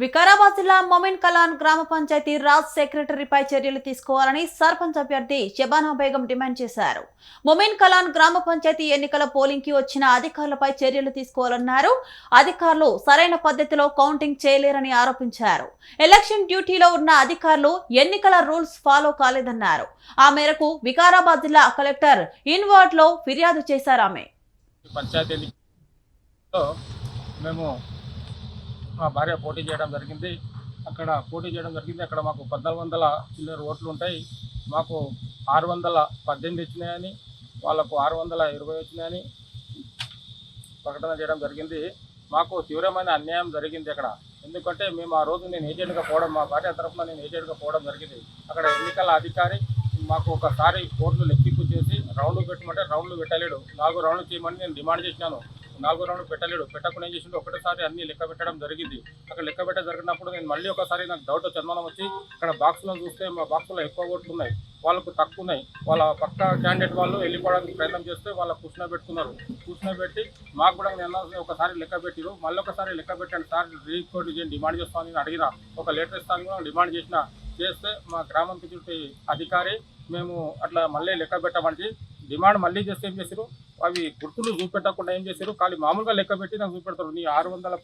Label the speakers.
Speaker 1: వికారాబాద్ జిల్లా మొమిన్ కలాన్ గ్రామ పంచాయతీ రాజ్ సెక్రటరీపై చర్యలు తీసుకోవాలని సర్పంచ్ అభ్యర్థి షబానా బేగం డిమాండ్ చేశారు. మొమిన్ కలాన్ గ్రామ పంచాయతీ ఎన్నికల పోలింగ్కి వచ్చిన అధికారులపై చర్యలు తీసుకోవాలన్నారు. అధికారులు సరైన పద్ధతిలో కౌంటింగ్ చేయలేరని ఆరోపించారు. ఎలక్షన్ డ్యూటీలో ఉన్న అధికారులు ఎన్నికల రూల్స్ ఫాలో కాలేదన్నారు. ఆ మేరకు వికారాబాద్ జిల్లా కలెక్టర్ ఇన్వార్డ్లో ఫిర్యాదు చేశారు ఆమె.
Speaker 2: మేము మా భార్య పోటీ చేయడం జరిగింది. అక్కడ పోటీ చేయడం జరిగింది. అక్కడ మాకు పద్నాలుగు వందల చిల్లర ఓట్లు ఉంటాయి. మాకు ఆరు వందల పద్దెనిమిది వచ్చినాయని వాళ్ళకు ఆరు వందల ఇరవై వచ్చినాయని ప్రకటన చేయడం జరిగింది. మాకు తీవ్రమైన అన్యాయం జరిగింది అక్కడ. ఎందుకంటే మేము ఆ రోజు నేను ఏజెంట్గా పోవడం మా భార్య తరఫున నేను ఏజెంట్గా పోవడం జరిగింది. అక్కడ ఎన్నికల అధికారి మాకు ఒకసారి కోర్టులు లెక్కింపు చేసి రౌండ్లు పెట్టమంటే రౌండ్లు పెట్టలేడు. నాలుగు రౌండ్లు చేయమని నేను డిమాండ్ చేసినాను. నాలుగు రౌండ్ పెట్టలేడు. పెట్టకుండా ఏం చేసిండు? ఒకటేసారి అన్ని లెక్క పెట్టడం జరిగింది. అక్కడ లెక్క పెట్ట జరిగినప్పుడు నేను మళ్ళీ ఒకసారి నాకు డౌట్ చందనం వచ్చి ఇక్కడ బాక్స్లో చూస్తే మా బాక్స్లో ఎక్కువ ఓట్లు ఉన్నాయి. వాళ్ళకు తక్కువ ఉన్నాయి. వాళ్ళ పక్క క్యాండిడేట్ వాళ్ళు వెళ్ళిపోవడానికి ప్రయత్నం చేస్తే వాళ్ళ కూర్చుని పెట్టుకున్నారు. కూర్చుని పెట్టి మాకు కూడా నేను ఒకసారి లెక్క పెట్టిరు. మళ్ళీ ఒకసారి లెక్క పెట్టండి సార్ రిపోర్ట్ చేయండి డిమాండ్ చేస్తామని నేను అడిగిన. ఒక లెటర్ ఇస్తాను కూడా డిమాండ్ చేసిన. చేస్తే మా గ్రామం పిచ్చి అధికారి మేము అట్లా మళ్ళీ లెక్క పెట్టమని డిమాండ్ మళ్ళీ చేస్తే ఏం చేశారు అవి గుర్తులు చూపెట్టకుండా ఏం చేశారు? ఖాళీ మామూలుగా లెక్క పెట్టి నాకు చూపెడతారు. నీ ఆరు వందల